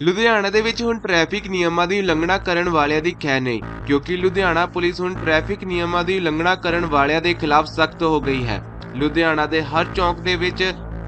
ਲੁਧਿਆਣਾ ਦੇ ਵਿੱਚ ਹੁਣ ਟ੍ਰੈਫਿਕ ਨਿਯਮਾਂ ਦੀ ਉਲੰਘਣਾ ਕਰਨ ਵਾਲਿਆਂ ਦੀ ਖੈਰ ਨਹੀਂ, ਕਿਉਂਕਿ ਲੁਧਿਆਣਾ ਪੁਲਿਸ ਹੁਣ ਟ੍ਰੈਫਿਕ ਨਿਯਮਾਂ ਦੀ ਉਲੰਘਣਾ ਕਰਨ ਵਾਲਿਆਂ ਦੇ ਖਿਲਾਫ ਸਖਤ ਹੋ ਗਈ ਹੈ। ਲੁਧਿਆਣਾ ਦੇ ਹਰ ਚੌਂਕ ਦੇ ਵਿੱਚ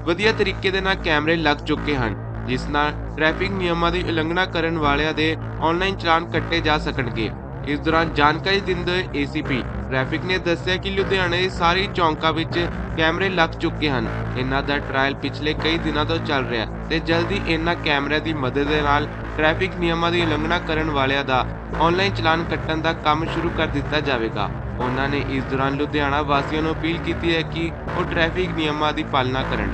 ਵਧੀਆ ਤਰੀਕੇ ਦੇ ਨਾਲ ਕੈਮਰੇ ਲੱਗ ਚੁੱਕੇ ਹਨ, ਜਿਸ ਨਾਲ ਟ੍ਰੈਫਿਕ ਨਿਯਮਾਂ ਦੀ ਉਲੰਘਣਾ ਕਰਨ ਵਾਲਿਆਂ ਦੇ ਆਨਲਾਈਨ ਚਲਾਨ ਕੱਟੇ ਜਾ ਸਕਣਗੇ। ਇਸ ਦੌਰਾਨ ਜਾਣਕਾਰੀ ਦਿੰਦੇ ਹੋਏ ਏਸੀਪੀ ਟ੍ਰੈਫਿਕ ਨੇ ਦੱਸਿਆ ਕਿ ਲੁਧਿਆਣੇ ਦੇ ਸਾਰੇ ਚੌਂਕਾਂ ਵਿੱਚ ਕੈਮਰੇ ਲੱਗ ਚੁੱਕੇ ਹਨ। ਇਹਨਾਂ ਦਾ ਟ੍ਰਾਇਲ ਪਿਛਲੇ ਕਈ ਦਿਨਾਂ ਤੋਂ ਚੱਲ ਰਿਹਾ ਹੈ ਤੇ ਜਲਦੀ ਇਹਨਾਂ ਕੈਮਰਿਆਂ ਦੀ ਮਦਦ ਦੇ ਨਾਲ ਟ੍ਰੈਫਿਕ ਨਿਯਮਾਂ ਦੀ ਉਲੰਘਣਾ ਕਰਨ ਵਾਲਿਆਂ ਦਾ ਆਨਲਾਈਨ ਚਲਾਨ ਕੱਟਣ ਦਾ ਕੰਮ ਸ਼ੁਰੂ ਕਰ ਦਿੱਤਾ ਜਾਵੇਗਾ। ਉਹਨਾਂ ਨੇ ਇਸ ਦੌਰਾਨ ਲੁਧਿਆਣਾ ਵਾਸੀਆਂ ਨੂੰ ਅਪੀਲ ਕੀਤੀ ਹੈ ਕਿ ਉਹ ਟ੍ਰੈਫਿਕ ਨਿਯਮਾਂ ਦੀ ਪਾਲਣਾ ਕਰਨ।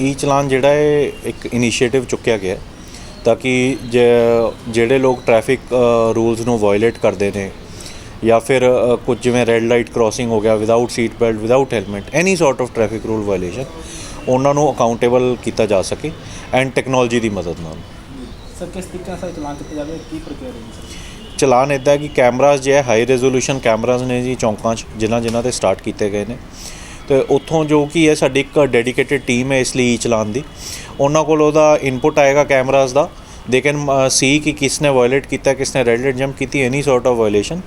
ਈ ਚਲਾਨ ਜਿਹੜਾ ਹੈ, ਇੱਕ ਇਨੀਸ਼ੀਏਟਿਵ ਚੁੱਕਿਆ ਗਿਆ ਤਾਂ ਕਿ ਜਿਹੜੇ ਲੋਕ ਟ੍ਰੈਫਿਕ ਰੂਲਸ ਨੂੰ ਵਾਇਲੇਟ ਕਰਦੇ ਨੇ ਜਾਂ ਫਿਰ ਕੁਝ ਜਿਵੇਂ ਰੈੱਡ ਲਾਈਟ ਕ੍ਰਾਸਿੰਗ ਹੋ ਗਿਆ without seat belt without helmet any sort of traffic rule violation ਉਹਨਾਂ ਨੂੰ ਅਕਾਊਂਟੇਬਲ ਕੀਤਾ ਜਾ ਸਕੇ ਐਂਡ ਟੈਕਨੋਲੋਜੀ ਦੀ ਮਦਦ ਨਾਲ। ਸਰ ਕਿਸ ਤਰੀਕੇ ਨਾਲ ਚਲਾਨ ਕੀਤੇ ਜਾਵੇ? ਕੀ ਪ੍ਰਕਿਰਿਆ ਰਹੀ ਚਲਾਨ ਇਦਾਂ ਕਿ ਕੈਮਰਾਸ ਜੇ ਹਾਈ ਰੈਜ਼ੋਲੂਸ਼ਨ ਕੈਮਰਾਸ ਨੇ ਜੀ ਚੌਂਕਾਂ 'ਚ ਜਿਨ੍ਹਾਂ ਜਿਨ੍ਹਾਂ ਤੇ ਸਟਾਰਟ ਕੀਤੇ ਗਏ ਨੇ। ਤੇ ਉੱਥੋਂ ਜੋ ਕੀ ਹੈ ਸਾਡੀ ਇੱਕ ਡੈਡੀਕੇਟਿਡ ਟੀਮ ਹੈ ਇਸ ਲਈ ਚਲਾਨ ਦੀ। ਉਹਨਾਂ ਕੋਲ ਉਹਦਾ ਇਨਪੁਟ ਆਏਗਾ cameras the. They can see ਕਿ ਕਿਸ ਨੇ ਵਾਇਲੇਟ ਕੀਤਾ ਕਿਸ ਨੇ ਰੈੱਡ ਲਾਈਟ ਜੰਪ ਕੀਤੀ ਐਨੀ ਸੋਰਟ ਆਫ ਵਾਇਲੇਸ਼ਨ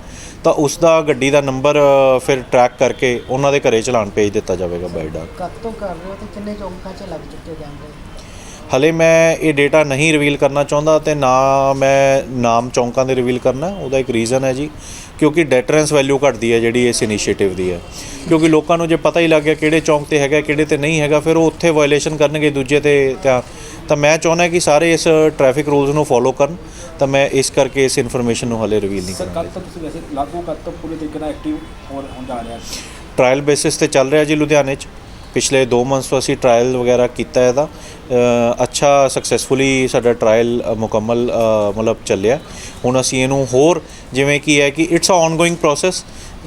ਤਾਂ ਉਸ ਦਾ ਗੱਡੀ ਦਾ ਨੰਬਰ ਫਿਰ ਟਰੈਕ ਕਰਕੇ ਉਹਨਾਂ ਦੇ ਘਰੇ ਚਲਾਨ ਭੇਜ ਦਿੱਤਾ ਜਾਵੇਗਾ ਬਾਈ ਡਾਕ ਕਦ ਤੋਂ ਕਰ ਰਹੇ ਹੋ ਤੇ ਕਿੰਨੇ ਚੌਂਕਾਂ 'ਚ ਲੱਗ ਚੁੱਕੇ ਕੈਮਰੇ ਹਲੇ ਮੈਂ ਇਹ ਡੇਟਾ ਨਹੀਂ ਰਿਵੀਲ ਕਰਨਾ ਚਾਹੁੰਦਾ ਤੇ ਨਾ ਮੈਂ ਨਾਮ ਚੌਂਕਾਂ ਦੇ ਰਿਵੀਲ ਕਰਨਾ ਉਹਦਾ ਇੱਕ ਰੀਜ਼ਨ ਹੈ ਜੀ ਕਿਉਂਕਿ ਡੈਟਰੈਂਸ ਵੈਲਿਊ ਘਟਦੀ ਹੈ ਜਿਹੜੀ ਇਸ ਇਨੀਸ਼ੀਏਟਿਵ ਦੀ ਹੈ। ਕਿਉਂਕਿ ਲੋਕਾਂ ਨੂੰ ਜੇ ਪਤਾ ਹੀ ਲੱਗ ਗਿਆ ਕਿਹੜੇ ਚੌਂਕ ਤੇ ਹੈਗਾ ਕਿਹੜੇ ਤੇ ਨਹੀਂ ਹੈਗਾ ਫਿਰ ਉਹ ਉੱਥੇ ਵਾਇਲੇਸ਼ਨ ਕਰਨਗੇ ਦੂਜੇ ਤੇ ਤਾਂ ਤਾਂ ਮੈਂ ਚਾਹੁੰਦਾ ਕਿ ਸਾਰੇ ਇਸ ਟ੍ਰੈਫਿਕ ਰੂਲਸ ਨੂੰ ਫੋਲੋ ਕਰਨ ਤਾਂ ਮੈਂ ਇਸ ਕਰਕੇ ਇਸ ਇਨਫੋਰਮੇਸ਼ਨ ਨੂੰ ਹਲੇ ਰਿਵੀਲ ਨਹੀਂ ਸਰ ਕਰਾਂਗਾ। ਕਦ ਤੱਕ ਤੁਸੀਂ ਵੈਸੇ ਲਾਗੂ ਕਦ ਤੱਕ ਪੂਰੇ ਤਰੀਕੇ ਨਾਲ ਐਕਟਿਵ ਹੋਣ ਜਾ ਰਿਹਾ ਹੈ ਟ੍ਰਾਇਲ ਬੇਸਿਸ ਤੇ ਚੱਲ ਰਿਹਾ ਜੀ ਲੁਧਿਆਣੇ 'ਚ। ਪਿਛਲੇ 2 ਮੰਥਸ ਤੋਂ ਅਸੀਂ ਟ੍ਰਾਇਲ ਵਗੈਰਾ ਕੀਤਾ ਇਹਦਾ। ਅੱਛਾ ਸਕਸੈਸਫੁਲੀ ਸਾਡਾ ਟ੍ਰਾਇਲ ਮੁਕੰਮਲ ਮਤਲਬ ਚੱਲਿਆ। ਹੁਣ ਅਸੀਂ ਇਹਨੂੰ ਹੋਰ ਜਿਵੇਂ ਕੀ ਹੈ ਕਿ ਇਟਸ ਅ ਆਨਗੋਇੰਗ ਪ੍ਰੋਸੈਸ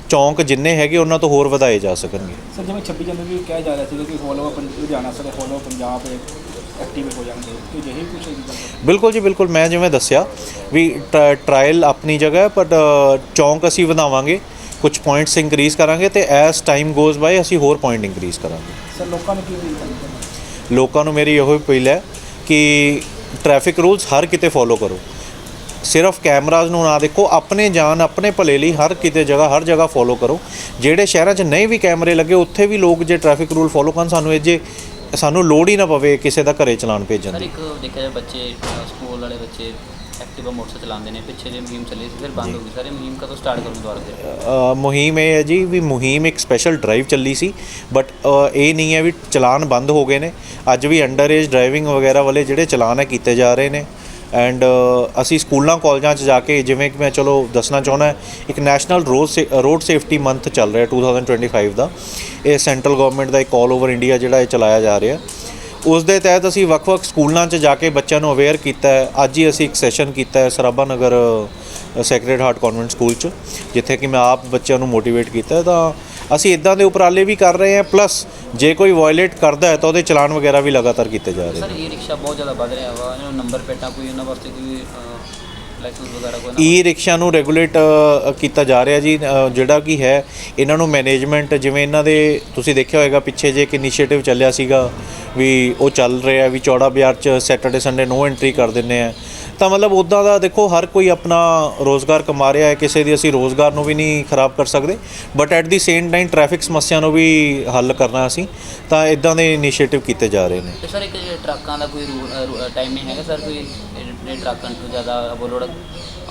ਚੌਂਕ ਜਿੰਨੇ ਹੈਗੇ ਉਹਨਾਂ ਤੋਂ ਹੋਰ ਵਧਾਏ ਜਾ ਸਕਣਗੇ। ਸਰ ਜਿਵੇਂ 26 ਜਨਵਰੀ ਨੂੰ ਕਿਹਾ ਜਾ ਰਿਹਾ ਸੀ ਕਿ follow Ludhiana sir follow Punjab ਹੋ ਜਾਣਗੇ ਜਿਹੀ ਹੈ ਬਿਲਕੁਲ ਜੀ ਬਿਲਕੁਲ। ਮੈਂ ਜਿਵੇਂ ਦੱਸਿਆ ਵੀ ਟ੍ਰਾਇਲ ਆਪਣੀ ਜਗ੍ਹਾ ਹੈ ਬਟ ਚੌਂਕ ਅਸੀਂ ਵਧਾਵਾਂਗੇ ਕੁਝ ਪੁਆਇੰਟਸ ਇੰਕਰੀਜ਼ ਕਰਾਂਗੇ ਤੇ ਐਸ ਟਾਈਮ ਗੋਜ਼ ਬਾਈ ਅਸੀਂ ਹੋਰ ਪੁਆਇੰਟ ਇੰਕਰੀਜ਼ ਕਰਾਂਗੇ। ਸਰ ਲੋਕਾਂ ਨੂੰ ਕੀ ਅਪੀਲ ਕਰਨੀ ਚਾਹੁੰਦੇ ਲੋਕਾਂ ਨੂੰ ਮੇਰੀ ਇਹੋ ਅਪੀਲ ਹੈ ਕਿ ਟ੍ਰੈਫਿਕ ਰੂਲਸ ਹਰ ਕਿਤੇ ਫੋਲੋ ਕਰੋ। ਸਿਰਫ ਕੈਮਰਾਜ਼ ਨੂੰ ਨਾ ਦੇਖੋ ਆਪਣੇ ਜਾਨ ਆਪਣੇ ਭਲੇ ਲਈ ਹਰ ਕਿਤੇ ਜਗ੍ਹਾ ਹਰ ਜਗ੍ਹਾ ਫੋਲੋ ਕਰੋ। ਜਿਹੜੇ ਸ਼ਹਿਰਾਂ 'ਚ ਨਹੀਂ ਵੀ ਕੈਮਰੇ ਲੱਗੇ ਉੱਥੇ ਵੀ ਲੋਕ ਜੇ ਟ੍ਰੈਫਿਕ ਰੂਲ ਫੋਲੋ ਕਰਨ ਸਾਨੂੰ ਇਹ ਜੇ ਸਾਨੂੰ ਲੋੜ ਹੀ ਨਾ ਪਵੇ ਕਿਸੇ ਦਾ ਘਰੇ ਚਲਾਨ ਭੇਜਣ ਸਰ ਦੀ। ਇੱਕ ਦੇਖਿਆ ਜਾਏ ਬੱਚੇ ਅ, ਸਕੂਲ ਵਾਲੇ ਬੱਚੇ ਐਕਟਿਵਾ ਮੋਟਰਸਾਈਕਲ ਚਲਾਉਂਦੇ ਨੇ ਪਿੱਛੇ ਜੇ ਮੁਹਿੰਮ ਚੱਲੀ ਸੀ ਫਿਰ ਬੰਦ ਹੋ ਗਈ। ਸਰ ਇਹ ਮੁਹਿੰਮ ਕਦੋਂ ਸਟਾਰਟ ਕਰਨ ਦੁਆਰਾ ਫਿਰ? ਅ, ਮੁਹਿੰਮ ਇਹ ਹੈ ਜੀ ਵੀ ਮੁਹਿੰਮ ਇੱਕ ਸਪੈਸ਼ਲ ਡਰਾਈਵ ਚੱਲੀ ਸੀ ਬਟ ਇਹ ਨਹੀਂ ਹੈ ਵੀ ਚਲਾਨ ਬੰਦ ਹੋ ਗਏ ਨੇ। ਅੱਜ ਵੀ ਅੰਡਰ ਏਜ ਡਰਾਈਵਿੰਗ ਵਗੈਰਾ ਵਾਲੇ ਜਿਹੜੇ ਚਲਾਨ ਹੈ ਕੀਤੇ ਜਾ ਰਹੇ ਨੇ। ਐਂਡ uh, ਅਸੀਂ ਸਕੂਲਾਂ, ਕਾਲਜਾਂ 'ਚ ਜਾ ਕੇ ਜਿਵੇਂ ਕਿ ਮੈਂ ਚਲੋ ਦੱਸਣਾ ਚਾਹੁੰਦਾ, ਇੱਕ national road road safety month ਚੱਲ ਰਿਹਾ 2025 ਦਾ। ਇਹ ਸੈਂਟਰਲ ਗਵਰਨਮੈਂਟ ਦਾ ਇੱਕ ਆਲ ਓਵਰ ਇੰਡੀਆ ਜਿਹੜਾ ਇਹ ਚਲਾਇਆ ਜਾ ਰਿਹਾ। ਉਸ ਦੇ ਤਹਿਤ ਅਸੀਂ ਵੱਖ-ਵੱਖ ਸਕੂਲਾਂ 'ਚ ਜਾ ਕੇ ਬੱਚਿਆਂ ਨੂੰ ਅਵੇਅਰ ਕੀਤਾ ਹੈ। ਅੱਜ ਹੀ ਅਸੀਂ ਇੱਕ ਸੈਸ਼ਨ ਕੀਤਾ ਹੈ Sarabha Nagar sacred heart convent school 'ਚ, ਜਿੱਥੇ ਕਿ ਮੈਂ ਆਪ ਬੱਚਿਆਂ ਨੂੰ ਮੋਟੀਵੇਟ ਕੀਤਾ ਤਾਂ ਅਸੀਂ ਇਦਾਂ ਦੇ ਉਪਰਾਲੇ ਵੀ ਕਰ ਰਹੇ ਹਾਂ ਪਲੱਸ ਜੇ ਕੋਈ ਵਾਇਲੇਟ ਕਰਦਾ ਹੈ ਤਾਂ ਉਹਦੇ ਚਲਾਨ ਵਗੈਰਾ ਵੀ ਲਗਾਤਾਰ ਕੀਤੇ ਜਾ ਰਹੇ ਸਰ, ਇਹ ਰਿਕਸ਼ਾ ਬਹੁਤ ਜ਼ਿਆਦਾ ਵੱਧ ਰਿਹਾ ਵਾ, ਇਹਨਾਂ ਨੂੰ ਨੰਬਰ ਪਲੇਟਾਂ ਕੋਈ ਉਹਨਾਂ ਵਾਸਤੇ ਕੋਈ ਲਾਇਸੈਂਸ ਵਗੈਰਾ ਕੋਈ ਨਾ ਈ ਰਿਕਸ਼ਾ ਨੂੰ ਰੈਗੂਲੇਟ ਕੀਤਾ ਜਾ ਰਿਹਾ ਜੀ ਅ, ਜਿਹੜਾ ਕਿ ਹੈ ਇਹਨਾਂ ਨੂੰ ਮੈਨੇਜਮੈਂਟ ਜਿਵੇਂ ਇਹਨਾਂ ਦੇ ਤੁਸੀਂ ਦੇਖਿਆ ਹੋਵੇਗਾ ਪਿੱਛੇ ਜੇ ਇੱਕ ਇਨੀਸ਼ੀਏਟਿਵ ਚੱਲਿਆ ਸੀਗਾ ਵੀ ਉਹ ਚੱਲ ਰਿਹਾ ਵੀ ਚੌੜਾ ਬਾਜ਼ਾਰ 'ਚ ਸੈਟਰਡੇ ਸੰਡੇ ਨੋ ਐਂਟਰੀ ਕਰ ਦਿੰਨੇ ਆ। ਤਾਂ ਮਤਲਬ ਉਦਾਂ ਦਾ ਦੇਖੋ ਹਰ ਕੋਈ ਆਪਣਾ ਰੋਜ਼ਗਾਰ ਕਮਾ ਰਿਹਾ ਹੈ ਕਿਸੇ ਦੀ ਅਸੀਂ ਰੋਜ਼ਗਾਰ ਨੂੰ ਵੀ ਨਹੀਂ ਖਰਾਬ ਕਰ ਸਕਦੇ but at the same time traffic ਸਮੱਸਿਆ ਨੂੰ ਵੀ ਹੱਲ ਕਰਨਾ ਅਸੀਂ ਤਾਂ ਇਦਾਂ ਦੇ ਇਨੀਸ਼ੀਏਟਿਵ ਕੀਤੇ ਜਾ ਰਹੇ ਨੇ। ਤੇ ਸਰ ਇੱਕ ਇਹ ਟਰੱਕਾਂ ਦਾ ਕੋਈ ਟਾਈਮ ਨਹੀਂ ਹੈਗਾ ਸਰ ਕੋਈ ਇਹ ਟਰੱਕਾਂ ਤੋਂ ਜ਼ਿਆਦਾ ਅਬੋਲੋਡ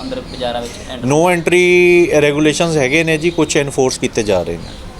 ਅੰਦਰ ਬਾਜ਼ਾਰਾਂ ਵਿੱਚ enter- ਨੋ ਐਂਟਰੀ ਰੈਗੂਲੇਸ਼ਨਸ ਹੈਗੇ ਨੇ ਜੀ ਕੁਝ ਐਨਫੋਰਸ ਕੀਤੇ ਜਾ ਰਹੇ ਨੇ।